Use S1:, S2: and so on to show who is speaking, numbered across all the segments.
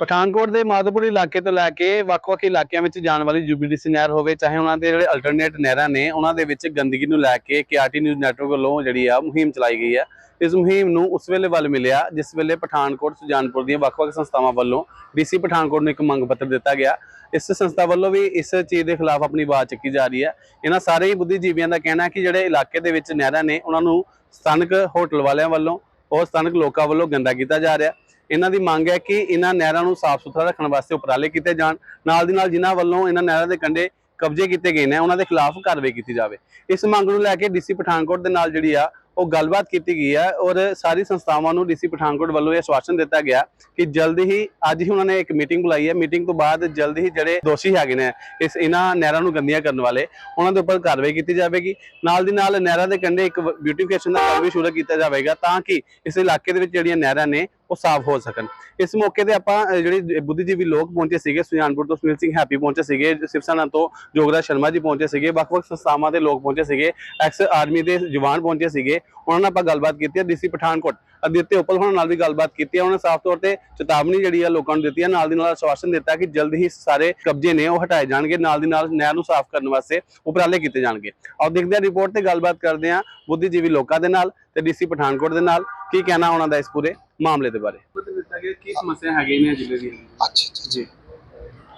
S1: ਪਠਾਨਕੋਟ ਦੇ ਮਾਧੋਪੁਰ ਇਲਾਕੇ ਤੋਂ ਲੈ ਕੇ ਵੱਖ-ਵੱਖ ਇਲਾਕਿਆਂ ਵਿੱਚ ਜਾਣ ਵਾਲੀ ਯੂਬੀਡੀਸੀ ਨਹਿਰ ਹੋਵੇ, ਚਾਹੇ ਉਹਨਾਂ ਦੇ ਜਿਹੜੇ ਅਲਟਰਨੇਟ ਨਹਿਰਾਂ ਨੇ, ਉਹਨਾਂ ਦੇ ਵਿੱਚ ਗੰਦਗੀ ਨੂੰ ਲੈ ਕੇ ਕੇਆਰਟੀ ਨਿਊਜ਼ ਨੈਟਵਰਕ ਵੱਲੋਂ ਜਿਹੜੀ ਆ ਮੁਹਿੰਮ ਚਲਾਈ ਗਈ ਹੈ ਇਸ ਮੁਹਿੰਮ ਨੂੰ ਉਸ ਵੇਲੇ ਵੱਲ ਮਿਲਿਆ, ਜਿਸ ਵੇਲੇ ਪਠਾਨਕੋਟ, ਸੁਜਾਨਪੁਰ ਦੀਆਂ ਵੱਖ-ਵੱਖ ਸੰਸਥਾਵਾਂ ਵੱਲੋਂ ਡੀਸੀ ਪਠਾਨਕੋਟ ਨੂੰ ਇੱਕ ਮੰਗ ਪੱਤਰ ਦਿੱਤਾ ਗਿਆ। ਇਸ ਸੰਸਥਾ ਵੱਲੋਂ ਵੀ ਇਸ ਚੀਜ਼ ਦੇ ਖਿਲਾਫ ਆਪਣੀ ਆਵਾਜ਼ ਚੱਕੀ ਜਾ ਰਹੀ ਹੈ ਇਹਨਾਂ ਸਾਰੇ ਹੀ ਬੁੱਧੀਜੀਵੀਆਂ ਦਾ ਕਹਿਣਾ ਹੈ ਕਿ ਜਿਹੜੇ ਇਲਾਕੇ ਦੇ ਵਿੱਚ ਨਹਿਰਾਂ ਨੇ, ਉਹਨਾਂ ਨੂੰ ਸਥਾਨਕ ਹੋਟਲ ਵਾਲਿਆਂ ਵੱਲੋਂ ਔਰ ਸਥਾਨਕ ਲੋਕਾਂ ਵੱਲੋਂ ਗੰਦਾ ਕੀਤਾ ਜਾ ਰਿਹਾ। ਇਹਨਾਂ ਦੀ ਮੰਗ ਹੈ ਕਿ ਇਹਨਾਂ ਨਹਿਰਾਂ ਨੂੰ ਸਾਫ਼ ਸੁਥਰਾ ਰੱਖਣ ਵਾਸਤੇ ਉਪਰਾਲੇ ਕੀਤੇ ਜਾਣ। ਨਾਲ ਦੀ ਨਾਲ ਜਿਨ੍ਹਾਂ ਵੱਲੋਂ ਇਹਨਾਂ ਨਹਿਰਾਂ ਦੇ ਕੰਢੇ ਕਬਜ਼ੇ ਕੀਤੇ ਗਏ ਨੇ, ਉਹਨਾਂ ਦੇ ਖਿਲਾਫ ਕਾਰਵਾਈ ਕੀਤੀ ਜਾਵੇ। ਇਸ ਮੰਗ ਨੂੰ ਲੈ ਕੇ ਡੀਸੀ ਪਠਾਨਕੋਟ ਦੇ ਨਾਲ ਜਿਹੜੀ ਆ, ਉਹ ਗੱਲਬਾਤ ਕੀਤੀ ਗਈ ਹੈ ਔਰ ਸਾਰੀ ਸੰਸਥਾਵਾਂ ਨੂੰ ਡੀਸੀ ਪਠਾਨਕੋਟ ਵੱਲੋਂ ਇਹ ਆਸ਼ਵਾਸਨ ਦਿੱਤਾ ਗਿਆ ਕਿ ਜਲਦ ਹੀ, ਅੱਜ ਹੀ ਉਹਨਾਂ ਨੇ ਇੱਕ ਮੀਟਿੰਗ ਬੁਲਾਈ ਹੈ। ਮੀਟਿੰਗ ਤੋਂ ਬਾਅਦ ਜਲਦ ਹੀ ਜਿਹੜੇ ਦੋਸ਼ੀ ਹੈਗੇ ਨੇ, ਇਸ ਇਹਨਾਂ ਨਹਿਰਾਂ ਨੂੰ ਗੰਦੀਆਂ ਕਰਨ ਵਾਲੇ, ਉਹਨਾਂ ਦੇ ਉੱਪਰ ਕਾਰਵਾਈ ਕੀਤੀ ਜਾਵੇਗੀ। ਨਾਲ ਦੀ ਨਾਲ ਨਹਿਰਾਂ ਦੇ ਕੰਢੇ ਇੱਕ ਬਿਊਟੀਫਿਕੇਸ਼ਨ ਦਾ ਕੰਮ ਵੀ ਸ਼ੁਰੂ ਕੀਤਾ ਜਾਵੇਗਾ ਤਾਂ ਕਿ ਇਸ ਇਲਾਕੇ ਦੇ ਵਿੱਚ ਜਿਹੜੀਆਂ ਨਹਿਰਾਂ ਨੇ ਉਹ ਸਾਫ਼ ਹੋ ਸਕਣ। ਇਸ ਮੌਕੇ ਤੇ ਆਪਾਂ ਜਿਹੜੇ ਬੁੱਧੀਜੀਵੀ ਲੋਕ ਪਹੁੰਚੇ ਸੀਗੇ, ਸੁਜਾਨਪੁਰ ਤੋਂ ਸੁਨੀਲ ਸਿੰਘ ਹੈਪੀ ਪਹੁੰਚੇ ਸੀਗੇ ਸਿਵਸਨਾ ਤੋਂ ਜੋਗਰਾਜ ਸ਼ਰਮਾ ਜੀ ਪਹੁੰਚੇ ਸੀਗੇ, ਵੱਖ-ਵੱਖ ਸੰਸਥਾਵਾਂ ਦੇ ਲੋਕ ਪਹੁੰਚੇ ਸੀਗੇ, ਐਕਸ ਆਰਮੀ ਦੇ ਜਵਾਨ ਪਹੁੰਚੇ ਸੀਗੇ, ਉਹਨਾਂ ਨਾਲ ਆਪਾਂ ਗੱਲਬਾਤ ਕੀਤੀ ਹੈ, ਡੀਸੀ ਪਠਾਨਕੋਟ। ਅਦਿੱਤੇ ਉਪਲ ਹੋਣਾ ਨਾਲ ਵੀ ਗੱਲਬਾਤ ਕੀਤੀ ਹੈ, ਉਹਨਾਂ ਨੇ ਸਾਫ਼ ਤੌਰ ਤੇ ਚੇਤਾਵਨੀ ਜਿਹੜੀ ਆ ਲੋਕਾਂ ਨੂੰ ਦਿੱਤੀ ਹੈ, ਨਾਲ ਦੀ ਨਾਲ ਆਸ਼ਵਾਸਨ ਦਿੱਤਾ ਕਿ ਜਲਦ ਹੀ ਸਾਰੇ ਕਬਜ਼ੇ ਨੇ ਉਹ ਹਟਾਏ ਜਾਣਗੇ, ਨਾਲ ਦੀ ਨਾਲ ਨਹਿਰ ਨੂੰ ਸਾਫ਼ ਕਰਨ ਵਾਸਤੇ ਉਪਰਾਲੇ ਕੀਤੇ ਜਾਣਗੇ। ਆਓ ਦੇਖਦੇ ਹਾਂ ਰਿਪੋਰਟ ਤੇ ਗੱਲਬਾਤ ਕਰਦੇ ਹਾਂ ਬੁੱਧੀਜੀਵੀ ਲੋਕਾਂ ਦੇ ਨਾਲ ਤੇ ਡੀਸੀ ਪਠਾਨਕੋਟ ਦੇ ਨਾਲ। ਕੀ ਕਹਿਣਾ ਉਹਨਾਂ ਦਾ ਇਸ ਪੂਰੇ? ਮਾਮਲੇ ਦੇ ਬਾਰੇ। ਦਿੱਤਾ ਗਿਆ ਕੀ ਸਮੱਸਿਆ ਹੈਗੀ ਨੇ ਜ਼ਿਲ੍ਹੇ ਦੀ।
S2: ਅੱਛਾ ਅੱਛਾ ਜੀ।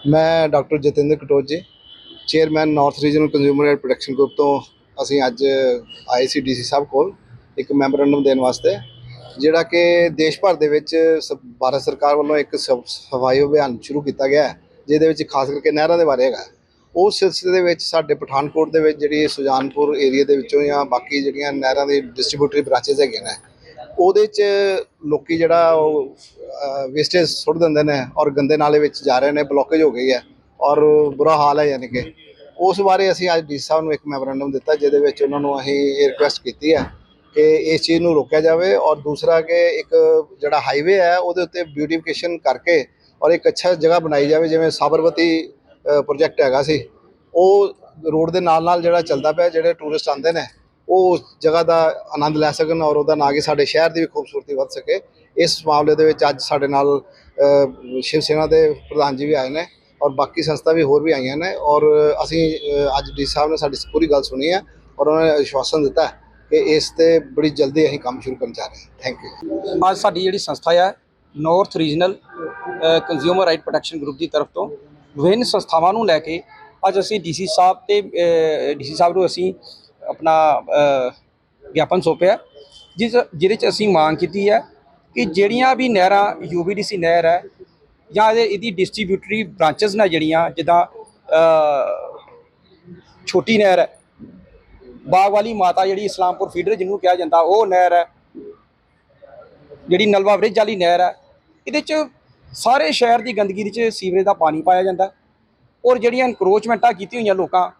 S2: ਮੈਂ doctor Jatinder Katoch ji chairman north regional consumer and protection group ਤੋਂ ਅਸੀਂ ਅੱਜ ਆਏ ਸੀ ਡੀਸੀ ਸਾਹਿਬ ਕੋਲ ਇੱਕ ਮੈਮੋਰੰਡਮ ਦੇਣ ਵਾਸਤੇ ਜਿਹੜਾ ਕਿ ਦੇਸ਼ ਭਰ ਦੇ ਵਿੱਚ ਸ- ਭਾਰਤ ਸਰਕਾਰ ਵੱਲੋਂ ਇੱਕ ਸਫ਼ਾਈ ਅਭਿਆਨ ਸ਼ੁਰੂ ਕੀਤਾ ਗਿਆ ਹੈ ਜਿਹਦੇ ਵਿੱਚ ਖਾਸ ਕਰਕੇ ਨਹਿਰਾਂ ਦੇ ਬਾਰੇ ਹੈਗਾ ਉਸ ਸਿਲਸਿਲੇ ਦੇ ਵਿੱਚ ਸਾਡੇ ਪਠਾਨਕੋਟ ਦੇ ਵਿੱਚ ਜਿਹੜੀ ਸੁਜਾਨਪੁਰ ਏਰੀਆ ਦੇ ਵਿੱਚੋਂ ਜਾਂ ਬਾਕੀ ਜਿਹੜੀਆਂ ਨਹਿਰਾਂ ਦੇ ਡਿਸਟ੍ਰੀਬਿਊਟਰੀ ਬ੍ਰਾਂਚਸ ਹੈਗੇ ਨੇ ਉਹਦੇ 'ਚ ਲੋਕੀ ਜਿਹੜਾ ਉਹ ਵੇਸਟੇਜ ਸੁੱਟ ਦਿੰਦੇ ਨੇ ਔਰ ਗੰਦੇ ਨਾਲੇ ਵਿੱਚ ਜਾ ਰਹੇ ਨੇ ਬਲੋਕੇਜ ਹੋ ਗਈ ਹੈ ਔਰ ਬੁਰਾ ਹਾਲ ਹੈ ਯਾਨੀ ਕਿ। ਉਸ ਬਾਰੇ ਅਸੀਂ ਅੱਜ ਡੀ ਸਾਹਿਬ ਨੂੰ ਇੱਕ ਮੈਮੋਰੈਂਡਮ ਦਿੱਤਾ, ਜਿਹਦੇ ਵਿੱਚ ਉਹਨਾਂ ਨੂੰ ਅਸੀਂ ਇਹ ਰਿਕੁਐਸਟ ਕੀਤੀ ਹੈ ਕਿ ਇਸ ਚੀਜ਼ ਨੂੰ ਰੋਕਿਆ ਜਾਵੇ ਔਰ ਦੂਸਰਾ ਕਿ ਇੱਕ ਜਿਹੜਾ ਹਾਈਵੇ ਹੈ, ਉਹਦੇ ਉੱਤੇ ਬਿਊਟੀਫਿਕੇਸ਼ਨ ਕਰਕੇ ਔਰ ਇੱਕ ਅੱਛਾ ਜਗ੍ਹਾ ਬਣਾਈ ਜਾਵੇ, ਜਿਵੇਂ ਸਾਬਰਮਤੀ ਪ੍ਰੋਜੈਕਟ ਹੈਗਾ ਸੀ। ਉਹ ਰੋਡ ਦੇ ਨਾਲ ਨਾਲ ਜਿਹੜਾ ਚੱਲਦਾ ਪਿਆ, ਜਿਹੜੇ ਟੂਰਿਸਟ ਆਉਂਦੇ ਨੇ ਉਹ ਉਸ ਜਗ੍ਹਾ ਦਾ ਆਨੰਦ ਲੈ ਸਕਣ ਔਰ ਉਹਦਾ ਨਾ ਕਿ ਸਾਡੇ ਸ਼ਹਿਰ ਦੀ ਵੀ ਖੂਬਸੂਰਤੀ ਵੱਧ ਸਕੇ। ਇਸ ਮਾਮਲੇ ਦੇ ਵਿੱਚ ਅੱਜ ਸਾਡੇ ਨਾਲ ਸ਼ਿਵ ਸੈਨਾ ਦੇ ਪ੍ਰਧਾਨ ਜੀ ਵੀ ਆਏ ਨੇ ਔਰ ਬਾਕੀ ਸੰਸਥਾ ਵੀ ਹੋਰ ਵੀ ਆਈਆਂ ਨੇ ਔਰ ਅਸੀਂ ਅੱਜ ਡੀ ਸਾਹਿਬ ਨੇ ਸਾਡੀ ਪੂਰੀ ਗੱਲ ਸੁਣੀ ਹੈ ਔਰ ਉਹਨਾਂ ਨੇ ਆਸ਼ਵਾਸਨ ਦਿੱਤਾ ਕਿ ਇਸ ਤੇ ਬੜੀ ਜਲਦੀ ਅਸੀਂ ਕੰਮ ਸ਼ੁਰੂ ਕਰਨ ਜਾ ਰਹੇ ਹਾਂ। ਥੈਂਕ ਯੂ
S3: ਅੱਜ ਸਾਡੀ ਜਿਹੜੀ ਸੰਸਥਾ ਹੈ north regional consumer right protection group ਦੀ ਤਰਫ ਤੋਂ ਵਿਭਿੰਨ ਸੰਸਥਾਵਾਂ ਨੂੰ ਲੈ ਕੇ ਅੱਜ ਅਸੀਂ ਡੀਸੀ ਸਾਹਿਬ ਤੇ ਡੀਸੀ ਸਾਹਿਬ ਨੂੰ ਅਸੀਂ ਆਪਣਾ ਅ, ਗਿਆਪਨ ਸੌਂਪਿਆ ਜਿਸ ਜਿਹਦੇ ਚ ਅਸੀਂ ਮੰਗ ਕੀਤੀ ਹੈ ਕਿ ਜਿਹੜੀਆਂ ਵੀ ਨਹਿਰਾਂ ਯੂਬੀਡੀਸੀ ਨਹਿਰ ਹੈ ਜਾਂ ਇਹਦੀ ਡਿਸਟ੍ਰੀਬਿਊਟਰੀ ਬ੍ਰਾਂਚਸ ਨੇ ਜਿਹੜੀਆਂ ਜਿੱਦਾਂ ਛੋਟੀ ਨਹਿਰ ਹੈ ਬਾਗ ਵਾਲੀ ਮਾਤਾ ਜਿਹੜੀ ਇਸਲਾਮਪੁਰ ਫੀਡਰ ਜਿਹਨੂੰ ਕਿਹਾ ਜਾਂਦਾ ਉਹ ਨਹਿਰ ਹੈ ਜਿਹੜੀ ਨਲਵਾ ਬ੍ਰਿਜ ਵਾਲੀ ਨਹਿਰ ਹੈ ਇਹਦੇ ਚ ਸਾਰੇ ਸ਼ਹਿਰ ਦੀ ਗੰਦਗੀ ਵਿੱਚ ਸੀਵਰੇਜ ਦਾ ਪਾਣੀ ਪਾਇਆ ਜਾਂਦਾ ਔਰ ਜਿਹੜੀਆਂ ਇਨਕਰੋਚਮੈਂਟਾਂ ਕੀਤੀ ਹੋਈਆਂ ਲੋਕਾਂ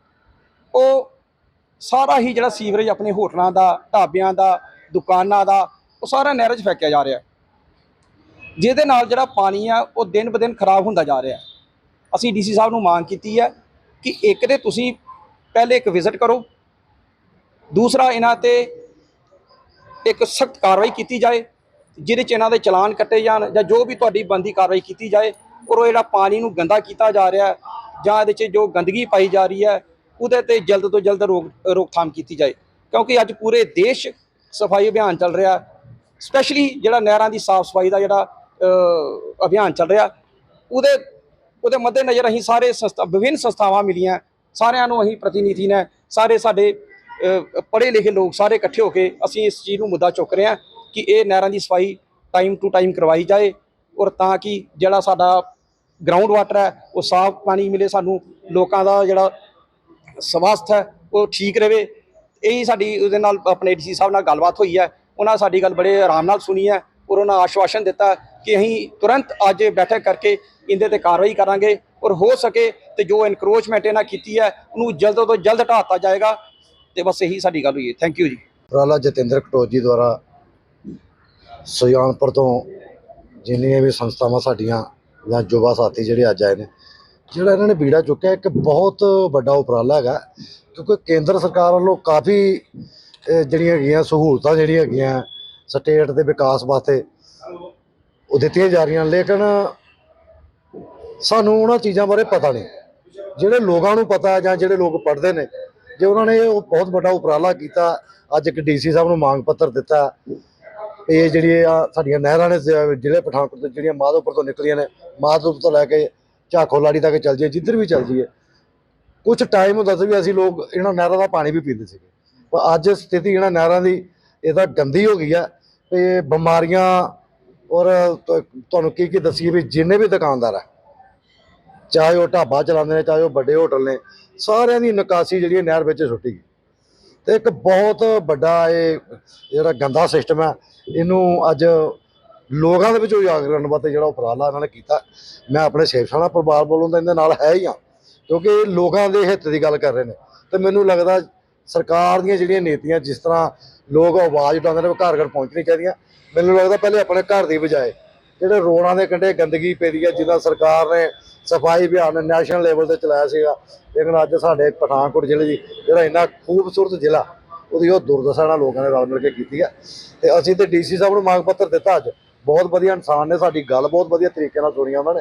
S3: ਉਹ ਸਾਰਾ ਹੀ ਜਿਹੜਾ ਸੀਵਰੇਜ ਆਪਣੇ ਹੋਟਲਾਂ ਦਾ, ਢਾਬਿਆਂ ਦਾ, ਦੁਕਾਨਾਂ ਦਾ, ਉਹ ਸਾਰਾ ਨਹਿਰ 'ਚ ਫੈਕਿਆ ਜਾ ਰਿਹਾ ਜਿਹਦੇ ਨਾਲ ਜਿਹੜਾ ਪਾਣੀ ਆ, ਉਹ ਦਿਨ ਬ ਦਿਨ ਖਰਾਬ ਹੁੰਦਾ ਜਾ ਰਿਹਾ ਹੈ। ਅਸੀਂ ਡੀਸੀ ਸਾਹਿਬ ਨੂੰ ਮੰਗ ਕੀਤੀ ਹੈ ਕਿ ਇੱਕ ਤੇ ਤੁਸੀਂ ਪਹਿਲੇ ਇੱਕ ਵਿਜ਼ਿਟ ਕਰੋ, ਦੂਸਰਾ ਇਹਨਾਂ ਤੇ ਇੱਕ ਸਖਤ ਕਾਰਵਾਈ ਕੀਤੀ ਜਾਏ, ਜਿਹਦੇ ਚ ਇਹਨਾਂ ਦੇ ਚਲਾਨ ਕੱਟੇ ਜਾਣ ਜਾਂ ਜੋ ਵੀ ਤੁਹਾਡੀ ਬੰਦੀ ਕਾਰਵਾਈ ਕੀਤੀ ਜਾਏ, ਔਰ ਉਹ ਜਿਹੜਾ ਪਾਣੀ ਨੂੰ ਗੰਦਾ ਕੀਤਾ ਜਾ ਰਿਹਾ ਜਾਂ ਇਹਦੇ ਚ ਜੋ ਗੰਦਗੀ ਪਾਈ ਜਾ ਰਹੀ ਹੈ ਉਹਦੇ ਤੇ ਜਲਦ ਤੋਂ ਜਲਦ ਰੋਕ, ਰੋਕਥਾਮ ਕੀਤੀ ਜਾਏ। ਕਿਉਂਕਿ ਅੱਜ ਪੂਰੇ ਦੇਸ਼ ਸਫ਼ਾਈ ਅਭਿਆਨ ਚੱਲ ਰਿਹਾ। ਸਪੈਸ਼ਲੀ ਜਿਹੜਾ ਨਹਿਰਾਂ ਦੀ ਸਾਫ਼ ਸਫ਼ਾਈ ਦਾ ਜਿਹੜਾ ਅਭਿਆਨ ਚੱਲ ਰਿਹਾ, ਉਹਦੇ ਉਹਦੇ ਮੱਦੇ ਨਜ਼ਰ ਅਸੀਂ ਸਾਰੇ ਸੰਸਥਾ, ਵਿਭਿੰਨ ਸੰਸਥਾਵਾਂ ਮਿਲੀਆਂ। ਸਾਰਿਆਂ ਨੂੰ ਅਸੀਂ ਪ੍ਰਤੀਨਿਧੀ ਨੇ, ਸਾਰੇ ਸਾਡੇ ਪੜ੍ਹੇ ਲਿਖੇ ਲੋਕ ਸਾਰੇ ਇਕੱਠੇ ਹੋ ਕੇ ਅਸੀਂ ਇਸ ਚੀਜ਼ ਨੂੰ ਮੁੱਦਾ ਚੁੱਕ ਰਹੇ ਹਾਂ ਕਿ ਇਹ ਨਹਿਰਾਂ ਦੀ ਸਫ਼ਾਈ ਟਾਈਮ ਟੂ ਟਾਈਮ ਕਰਵਾਈ ਜਾਏ ਔਰ ਤਾਂ ਕਿ ਜਿਹੜਾ ਸਾਡਾ ਗਰਾਊਂਡ ਵਾਟਰ ਹੈ, ਉਹ ਸਾਫ਼ ਪਾਣੀ ਮਿਲੇ ਸਾਨੂੰ, ਲੋਕਾਂ ਦਾ ਜਿਹੜਾ ਸਵਾਸਥ ਹੈ, ਉਹ ਠੀਕ ਰਵੇ ਇਹੀ ਸਾਡੀ ਉਹਦੇ ਨਾਲ ਆਪਣੇ ਡੀਸੀ ਸਾਹਿਬ ਨਾਲ ਗੱਲਬਾਤ ਹੋਈ ਹੈ। ਉਹਨਾਂ ਸਾਡੀ ਗੱਲ ਬੜੇ ਆਰਾਮ ਨਾਲ ਸੁਣੀ ਹੈ ਔਰ ਉਹਨਾਂ ਆਸ਼ਵਾਸਨ ਦਿੱਤਾ ਕਿ ਅਸੀਂ ਤੁਰੰਤ ਅੱਜ ਬੈਠਕ ਕਰਕੇ ਇਹਦੇ ਤੇ ਕਾਰਵਾਈ ਕਰਾਂਗੇ ਔਰ ਹੋ ਸਕੇ ਤੇ ਜੋ ਇਨਕਰੋਚਮੈਂਟ ਇਹਨਾਂ ਕੀਤੀ ਹੈ, ਉਹਨੂੰ ਜਲਦ ਤੋਂ ਜਲਦ ਹਟਾਤਾ ਜਾਏਗਾ ਤੇ ਬਸ ਇਹੀ ਸਾਡੀ ਗੱਲ ਹੋਈ ਹੈ। ਥੈਂਕ ਯੂ ਜੀ।
S4: ਰਾਲਾ ਜਤਿੰਦਰ ਕਟੋਚ ਜੀ ਦੁਆਰਾ ਸੁਜਾਨਪੁਰ ਤੋਂ ਜਿੰਨੀਆਂ ਵੀ ਸੰਸਥਾਵਾਂ ਸਾਡੀਆਂ ਜਾਂ ਯੁਵਾ ਸਾਥੀ ਜਿਹੜੇ ਅੱਜ ਆਏ ਨੇ ਜਿਹੜਾ ਇਹਨਾਂ ਨੇ ਬੀੜਾ ਚੁੱਕਿਆ, ਇੱਕ ਬਹੁਤ ਵੱਡਾ ਉਪਰਾਲਾ ਹੈਗਾ। ਕਿਉਂਕਿ ਕੇਂਦਰ ਸਰਕਾਰ ਵੱਲੋਂ ਕਾਫੀ ਜਿਹੜੀਆਂ ਹੈਗੀਆਂ, ਸਹੂਲਤਾਂ ਜਿਹੜੀਆਂ ਹੈਗੀਆਂ, ਸਟੇਟ ਦੇ ਵਿਕਾਸ ਵਾਸਤੇ ਉਹ ਦਿੱਤੀਆਂ ਜਾ ਰਹੀਆਂ। ਲੇਕਿਨ ਸਾਨੂੰ ਉਹਨਾਂ ਚੀਜ਼ਾਂ ਬਾਰੇ ਪਤਾ ਨਹੀਂ। ਜਿਹੜੇ ਲੋਕਾਂ ਨੂੰ ਪਤਾ ਜਾਂ ਜਿਹੜੇ ਲੋਕ ਪੜ੍ਹਦੇ ਨੇ, ਜੇ ਉਹਨਾਂ ਨੇ ਉਹ ਬਹੁਤ ਵੱਡਾ ਉਪਰਾਲਾ ਕੀਤਾ, ਅੱਜ ਇੱਕ ਡੀਸੀ ਸਾਹਿਬ ਨੂੰ ਮੰਗ ਪੱਤਰ ਦਿੱਤਾ, ਇਹ ਜਿਹੜੀਆਂ ਸਾਡੀਆਂ ਨਹਿਰਾਂ ਨੇ ਜ਼ਿਲ੍ਹੇ ਪਠਾਨਕੋਟ ਤੋਂ ਜਿਹੜੀਆਂ ਮਾਧੋਪੁਰ ਤੋਂ ਨਿਕਲੀਆਂ ਨੇ, ਮਾਧੋਪੁਰ ਤੋਂ ਲੈ ਕੇ ਝਾਖੋਲਾੜੀ ਤੱਕ ਚੱਲ ਜਾਈਏ, ਜਿੱਧਰ ਵੀ ਚੱਲ ਜਾਈਏ। ਕੁਝ ਟਾਈਮ ਹੁੰਦਾ ਸੀ ਵੀ ਅਸੀਂ ਲੋਕ ਇਹਨਾਂ ਨਹਿਰਾਂ ਦਾ ਪਾਣੀ ਵੀ ਪੀਂਦੇ ਸੀਗੇ। ਪਰ ਅੱਜ ਸਥਿਤੀ ਇਹਨਾਂ ਨਹਿਰਾਂ ਦੀ ਇਹਦਾ ਗੰਦੀ ਹੋ ਗਈ ਆ। ਤੇ ਬਿਮਾਰੀਆਂ, ਔਰ ਤੁਹਾਨੂੰ ਕੀ ਕੀ ਦੱਸੀਏ ਵੀ ਜਿੰਨੇ ਵੀ ਦੁਕਾਨਦਾਰ ਆ, ਚਾਹੇ ਉਹ ਢਾਬਾ ਚਲਾਉਂਦੇ ਨੇ, ਚਾਹੇ ਉਹ ਵੱਡੇ ਹੋਟਲ ਨੇ, ਸਾਰਿਆਂ ਦੀ ਨਿਕਾਸੀ ਜਿਹੜੀ ਹੈ ਨਹਿਰ ਵਿੱਚ ਸੁੱਟੀ ਗਈ। ਤੇ ਇੱਕ ਬਹੁਤ ਵੱਡਾ ਇਹ ਜਿਹੜਾ ਗੰਦਾ ਸਿਸਟਮ ਹੈ ਇਹਨੂੰ ਅੱਜ ਲੋਕਾਂ ਦੇ ਵਿੱਚ ਉਜਾਗਰ ਕਰਨ ਵਾਸਤੇ ਜਿਹੜਾ ਉਪਰਾਲਾ ਇਹਨਾਂ ਨੇ ਕੀਤਾ, ਮੈਂ ਆਪਣੇ ਸ਼ੇਖਸ਼ਾਨਾ ਪਰਿਵਾਰ ਵੱਲੋਂ ਤਾਂ ਇਹਦੇ ਨਾਲ ਹੈ ਹੀ ਆ ਕਿਉਂਕਿ ਇਹ ਲੋਕਾਂ ਦੇ ਹਿੱਤ ਦੀ ਗੱਲ ਕਰ ਰਹੇ ਨੇ। ਤੇ ਮੈਨੂੰ ਲੱਗਦਾ ਸਰਕਾਰ ਦੀਆਂ ਜਿਹੜੀਆਂ ਨੀਤੀਆਂ, ਜਿਸ ਤਰ੍ਹਾਂ ਲੋਕ ਆਵਾਜ਼ ਉਠਾਉਂਦੇ ਨੇ ਘਰ ਘਰ ਪਹੁੰਚਣੀ ਚਾਹੀਦੀਆਂ। ਮੈਨੂੰ ਲੱਗਦਾ ਪਹਿਲੇ ਆਪਣੇ ਘਰ ਦੀ ਬਜਾਏ ਜਿਹੜੇ ਰੋਡਾਂ ਦੇ ਕੰਢੇ ਗੰਦਗੀ ਪਈ ਹੈ ਜਿਹਦਾ ਸਰਕਾਰ ਨੇ ਸਫ਼ਾਈ ਅਭਿਆਨ ਨੈਸ਼ਨਲ ਲੈਵਲ ਤੇ ਚਲਾਇਆ ਸੀਗਾ, ਲੇਕਿਨ ਅੱਜ ਸਾਡੇ ਪਠਾਨਕੋਟ ਜ਼ਿਲ੍ਹੇ ਦੀ ਜਿਹੜਾ ਇੰਨਾ ਖੂਬਸੂਰਤ ਜ਼ਿਲ੍ਹਾ, ਉਹਦੀ ਉਹ ਦੁਰਦਸ਼ਾ ਨਾਲ ਲੋਕਾਂ ਨੇ ਰਲ ਮਿਲ ਕੇ ਕੀਤੀ ਹੈ ਤੇ ਅਸੀਂ ਤੇ ਡੀਸੀ ਸਾਹਿਬ ਨੂੰ ਮੰਗ ਪੱਤਰ ਦਿੱਤਾ ਅੱਜ ਬਹੁਤ ਵਧੀਆ ਇਨਸਾਨ ਨੇ ਸਾਡੀ ਗੱਲ ਬਹੁਤ ਵਧੀਆ ਤਰੀਕੇ ਨਾਲ ਸੁਣੀ ਉਹਨਾਂ ਨੇ।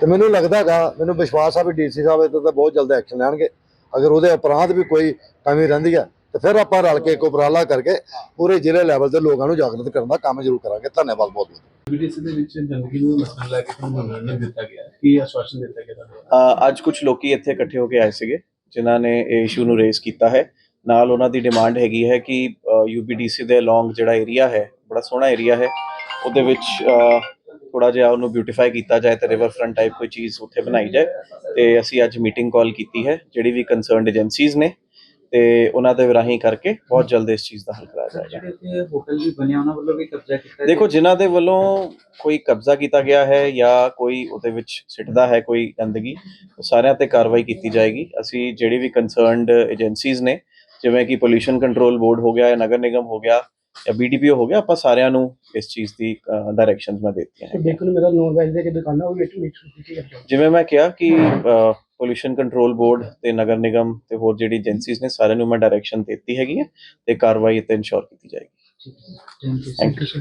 S4: ਤੇ ਮੈਨੂੰ ਲੱਗਦਾ ਹੈਗਾ ਮੈਨੂੰ ਵਿਸ਼ਵਾਸ ਆ ਵੀ ਡੀਸੀ ਸਾਹਿਬ ਇਹਦੇ ਤੇ ਬਹੁਤ ਜਲਦ ਐਕਸ਼ਨ ਲੈਣਗੇ। ਅਗਰ ਉਹਦੇ ਉਪਰਾਂਤ ਵੀ ਕੋਈ ਕਮੀ ਰਹਿੰਦੀ ਹੈ ਤੇ ਫਿਰ ਆਪਾਂ ਰਲ ਕੇ ਇੱਕ ਉਪਰਾਲਾ ਕਰਕੇ ਪੂਰੇ ਜ਼ਿਲ੍ਹੇ ਲੈਵਲ ਤੇ ਲੋਕਾਂ ਨੂੰ ਜਾਗਰੂਕ ਕਰਨ ਦਾ ਕੰਮ ਜ਼ਰੂਰ ਕਰਾਂਗੇ। ਧੰਨਵਾਦ ਬਹੁਤ ਬਹੁਤ।
S1: ਯੂਬੀਡੀਸੀ ਦੇ ਵਿੱਚ ਗੰਦਗੀ ਨੂੰ ਮਸਲਾ ਲੈ ਕੇ ਤੁਹਾਨੂੰ ਨਿਰਣय ਦਿੱਤਾ ਗਿਆ। ਹੈ। ਕੀ ਆਸ਼ਵਾਸਨ ਦਿੱਤਾ ਗਿਆ ਤੁਹਾਨੂੰ
S5: ਅ, ਅੱਜ ਕੁਝ ਲੋਕੀ ਇੱਥੇ ਇਕੱਠੇ ਹੋ ਕੇ ਆਏ ਸੀਗੇ ਜਿਨ੍ਹਾਂ ਨੇ ਇਹ ਇਸ਼ੂ ਨੂੰ ਰੇਜ਼ ਕੀਤਾ ਹੈ। ਨਾਲ ਉਹਨਾਂ ਦੀ ਡਿਮਾਂਡ ਹੈਗੀ ਹੈ ਕਿ ਯੂਬੀਡੀਸੀ ਦੇ ਅਲੋਂਗ ਜਿਹੜਾ ਏਰੀਆ ਹੈ ਬੜਾ ਸੋਹਣਾ ਏਰੀਆ ਹੈ। ਉਹਦੇ ਵਿੱਚ ਥੋੜਾ ਜਿਹਾ ਉਹਨੂੰ ਬਿਊਟੀਫਾਈ ਕੀਤਾ ਜਾਏ ਤੇ ਰਿਵਰ ਫਰੰਟ ਟਾਈਪ ਕੋਈ ਚੀਜ਼ ਉੱਥੇ ਬਣਾਈ ਜਾਏ। ਤੇ ਅਸੀਂ ਅੱਜ ਮੀਟਿੰਗ ਕਾਲ ਕੀਤੀ ਹੈ ਜਿਹੜੀ ਵੀ ਕੰਸਰਨਡ ਏਜੰਸੀਜ਼ ਨੇ। ਤੇ ਉਹਨਾਂ ਦੇ ਰਾਹੀਂ ਕਰਕੇ ਬਹੁਤ ਜਲਦ ਇਸ ਚੀਜ਼ ਦਾ ਹੱਲ ਕਰਾਇਆ ਜਾਏਗਾ।
S6: ਜਿਹੜੇ ਇੱਥੇ ਹੋਟਲ ਵੀ ਬਣਿਆ ਉਹਨਾਂ ਵੱਲੋਂ ਵੀ ਕਬਜ਼ਾ ਕੀਤਾ ਗਿਆ।
S5: ਦੇਖੋ ਜਿਨ੍ਹਾਂ ਦੇ ਵੱਲੋਂ ਕੋਈ ਕਬਜ਼ਾ ਕੀਤਾ ਗਿਆ ਹੈ ਜਾਂ ਕੋਈ ਉਹਦੇ ਵਿੱਚ ਸਿੱਟਦਾ ਹੈ ਕੋਈ ਗੰਦਗੀ ਸਾਰਿਆਂ ਤੇ ਕਾਰਵਾਈ ਕੀਤੀ ਜਾਏਗੀ। ਅਸੀਂ ਜਿਹੜੀ ਵੀ ਕੰਸਰਨਡ ਏਜੰਸੀਜ਼ ਨੇ ਜਿਵੇਂ ਕਿ ਪੋਲੂਸ਼ਨ ਕੰਟਰੋਲ ਬੋਰਡ ਹੋ ਗਿਆ ਜਾਂ ਨਗਰ ਨਿਗਮ ਹੋ ਗਿਆ ਜਾਂ ਬੀਡੀਪੀਓ ਹੋ ਗਿਆ ਆਪਾਂ ਸਾਰਿਆਂ ਨੂੰ ਇਸ ਚੀਜ਼ ਦੀ ਡਾਇਰੈਕਸ਼ਨਸ ਮੈਂ ਦਿੱਤੀਆਂ
S7: ਤੇ
S5: ਹੈ
S7: ਦੇਖੋ ਮੇਰਾ ਨੋਨ ਵੈਜ ਦੇ ਕੇ ਦੁਕਾਨਾਂ ਉਹ ਵੀ ਕੀਤੀ ਹੈ
S5: ਜਿਵੇਂ ਮੈਂ ਕਿਹਾ ਕਿ ਪੋਲੂਸ਼ਨ ਕੰਟਰੋਲ ਬੋਰਡ ਤੇ ਨਗਰ ਨਿਗਮ ਤੇ ਹੋਰ ਜਿਹੜੀ ਏਜੰਸੀਜ਼ ਨੇ ਸਾਰਿਆਂ ਨੂੰ ਮੈਂ ਡਾਇਰੈਕਸ਼ਨ ਦਿੱਤੀ ਹੈਗੀ ਹੈ ਤੇ ਕਾਰਵਾਈ ਤੇ ਇਨਸ਼ੋਰ ਕੀਤੀ ਜਾਏਗੀ. Thank you